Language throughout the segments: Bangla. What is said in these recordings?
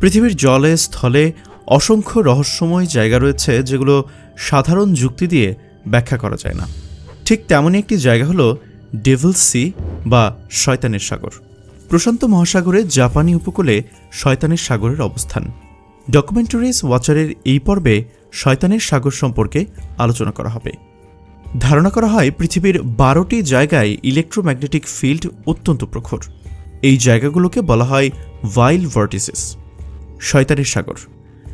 পৃথিবীর জলে, স্থলে অসংখ্য রহস্যময় জায়গা রয়েছে যেগুলো সাধারণ যুক্তি দিয়ে ব্যাখ্যা করা যায় না। ঠিক তেমনই একটি জায়গা হলো ডেভিল সি বা শয়তানের সাগর। প্রশান্ত মহাসাগরে জাপানি উপকূলে শয়তানের সাগরের অবস্থান। ডকুমেন্টারিজ ওয়াচারের এই পর্বে শয়তানের সাগর সম্পর্কে আলোচনা করা হবে। ধারণা করা হয় পৃথিবীর বারোটি জায়গায় ইলেকট্রোম্যাগনেটিক ফিল্ড অত্যন্ত প্রখর। এই জায়গাগুলোকে বলা হয় ভাইল ভার্টিসেস শয়তানের সাগর।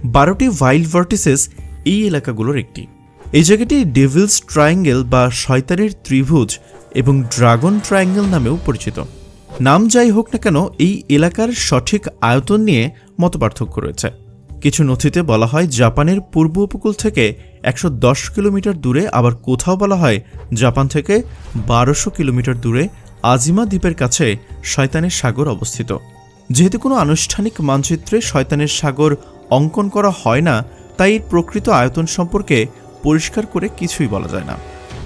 বারোটি ভাইল ভার্টিসেস এই এলাকাগুলোর একটি। এই জায়গাটি ডেভিলস ট্রায়াঙ্গেল বা শয়তানের ত্রিভুজ এবং ড্রাগন ট্রায়াঙ্গেল নামেও পরিচিত। নাম যাই হোক না কেন, এই এলাকার সঠিক আয়তন নিয়ে মতপার্থক্য রয়েছে। কিছু নথিতে বলা হয়, জাপানের পূর্ব উপকূল থেকে একশো দশ কিলোমিটার দূরে, আবার কোথাও বলা হয়, জাপান থেকে বারোশো কিলোমিটার দূরে আজিমা দ্বীপের কাছে শয়তানের সাগর অবস্থিত। যেহেতু কোনো আনুষ্ঠানিক মানচিত্রে শয়তানের সাগর অঙ্কন করা হয় না, তাই এর প্রকৃত আয়তন সম্পর্কে পরিষ্কার করে কিছুই বলা যায় না।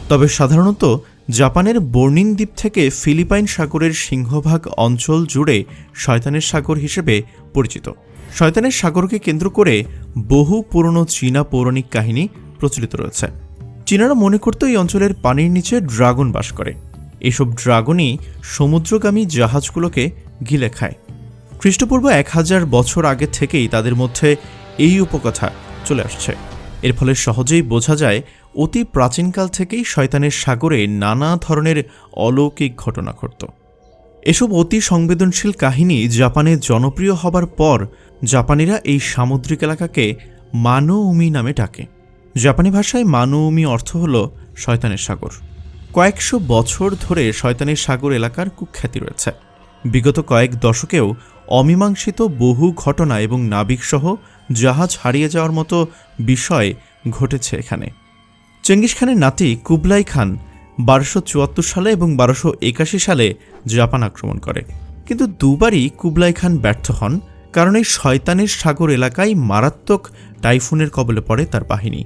তবে সাধারণত জাপানের বর্নিং দ্বীপ থেকে ফিলিপাইন সাগরের সিংহভাগ অঞ্চল জুড়ে শয়তানের সাগর হিসেবে পরিচিত। শয়তানের সাগরকে কেন্দ্র করে বহু পুরনো চীনা পৌরাণিক কাহিনী প্রচলিত রয়েছে। চীনারা মনে করত এই অঞ্চলের পানির নিচে ড্রাগন বাস করে। এসব ড্রাগনই সমুদ্রগামী জাহাজগুলোকে গিলে খায়। খ্রিস্টপূর্ব এক হাজার বছর আগে থেকেই তাদের মধ্যে এই উপকথা চলে আসছে। এর ফলে সহজেই বোঝা যায়, অতি প্রাচীনকাল থেকেই শয়তানের সাগরে নানা ধরনের অলৌকিক ঘটনা ঘটত। এসব অতি সংবেদনশীল কাহিনী জাপানে জনপ্রিয় হবার পর জাপানিরা এই সামুদ্রিক এলাকাকে মানোউমি নামে ডাকে। জাপানি ভাষায় মানোউমি অর্থ হল শয়তানের সাগর। কয়েকশো বছর ধরে শয়তানের সাগর এলাকার কুখ্যাতি রয়েছে। বিগত কয়েক দশকেও অমীমাংসিত বহু ঘটনা এবং নাবিকসহ জাহাজ হারিয়ে যাওয়ার মতো বিষয় ঘটেছে এখানে। চেঙ্গিস খানের নাতি কুবলাই খান বারোশো চুয়াত্তর সালে এবং বারোশো একাশি সালে জাপান আক্রমণ করে। কিন্তু দুবারই কুবলাই খান ব্যর্থ হন, কারণ এই শয়তানের সাগর এলাকায় মারাত্মক টাইফুনের কবলে পড়ে তার বাহিনী।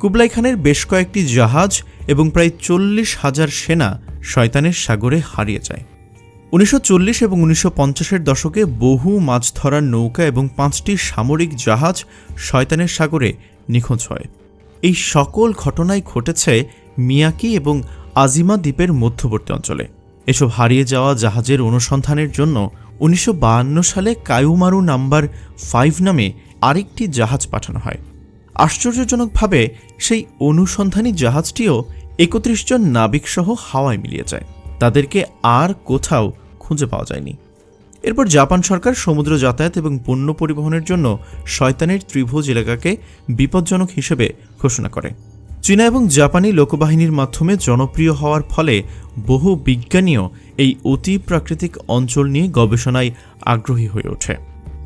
কুবলাই খানের বেশ কয়েকটি জাহাজ এবং প্রায় চল্লিশ হাজার সেনা শয়তানের সাগরে হারিয়ে যায়। উনিশশো চল্লিশ এবং উনিশশো পঞ্চাশের দশকে বহু মাছ ধরার নৌকা এবং পাঁচটি সামরিক জাহাজ শয়তানের সাগরে নিখোঁজ হয়। এই সকল ঘটনাই ঘটেছে মিয়াকি এবং আজিমা দ্বীপের মধ্যবর্তী অঞ্চলে। এসব হারিয়ে যাওয়া জাহাজের অনুসন্ধানের জন্য উনিশশো বায়ান্ন সালে কায়ুমারু নাম্বার ফাইভ নামে আরেকটি জাহাজ পাঠানো হয়। আশ্চর্যজনকভাবে সেই অনুসন্ধানী জাহাজটিও একত্রিশ জন নাবিকসহ হাওয়ায় মিলিয়ে যায়। তাদেরকে আর কোথাও খুঁজে পাওয়া যায়নি। এরপর জাপান সরকার সমুদ্র যাতায়াত এবং পণ্য পরিবহনের জন্য শয়তানের ত্রিভুজ এলাকাকে বিপজ্জনক হিসেবে ঘোষণা করে। চীনা এবং জাপানি লোকবাহিনীর মাধ্যমে জনপ্রিয় হওয়ার ফলে বহু বিজ্ঞানীও এই অতি প্রাকৃতিক অঞ্চল নিয়ে গবেষণায় আগ্রহী হয়ে ওঠে।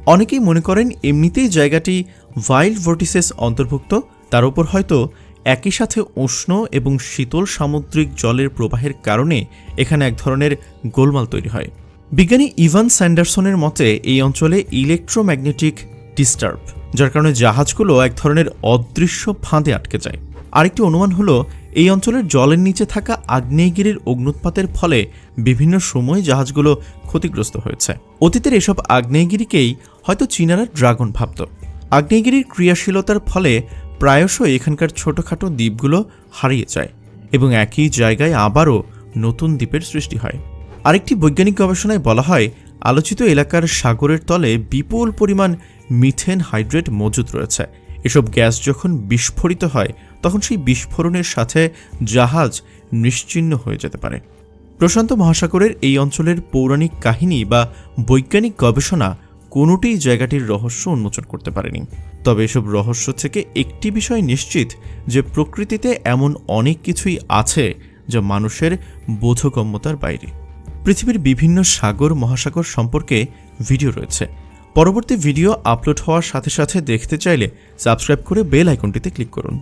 অনেকেই মনে করেন এমনিতেই জায়গাটি ভাইল্ড ভোর্টিসেস অন্তর্ভুক্ত, তার উপর হয়তো একই সাথে উষ্ণ এবং শীতল সামুদ্রিক জলের প্রবাহের কারণে এখানে এক ধরনের গোলমাল তৈরি হয়। বিজ্ঞানী ইভান স্যান্ডারসনের মতে, এই অঞ্চলে ইলেকট্রোম্যাগনেটিক ডিস্টার্ব, যার কারণে জাহাজগুলো এক ধরনের অদৃশ্য ফাঁদে আটকে যায়। আরেকটি অনুমান হলো, এই অঞ্চলের জলের নিচে থাকা আগ্নেয়গিরির অগ্নুৎপাতের ফলে বিভিন্ন সময় জাহাজগুলো ক্ষতিগ্রস্ত হয়েছে। অতীতের এসব আগ্নেয়গিরিকেই হয়তো চীনারা ড্রাগন ভাবত। আগ্নেয়গিরির ক্রিয়াশীলতার ফলে প্রায়শই এখানকার ছোটোখাটো দ্বীপগুলো হারিয়ে যায় এবং একই জায়গায় আবারও নতুন দ্বীপের সৃষ্টি হয়। আরেকটি বৈজ্ঞানিক গবেষণায় বলা হয়, আলোচিত এলাকার সাগরের তলে বিপুল পরিমাণ মিথেন হাইড্রেট মজুদ রয়েছে। এসব গ্যাস যখন বিস্ফোরিত হয়, তখন সেই বিস্ফোরণের সাথে জাহাজ নিশ্চিহ্ন হয়ে যেতে পারে। প্রশান্ত মহাসাগরের এই অঞ্চলের পৌরাণিক কাহিনী বা বৈজ্ঞানিক গবেষণা কোনোটিই জায়গাটির রহস্য উন্মোচন করতে পারেনি। তবে এসব রহস্য থেকে একটি বিষয় নিশ্চিত যে প্রকৃতিতে এমন অনেক কিছুই আছে যা মানুষের বোধগম্যতার বাইরে। পৃথিবীর বিভিন্ন সাগর, মহাসাগর সম্পর্কে ভিডিও রয়েছে। পরবর্তী ভিডিও আপলোড হওয়ার সাথে সাথে দেখতে চাইলে সাবস্ক্রাইব করে বেল আইকনটিতে ক্লিক করুন।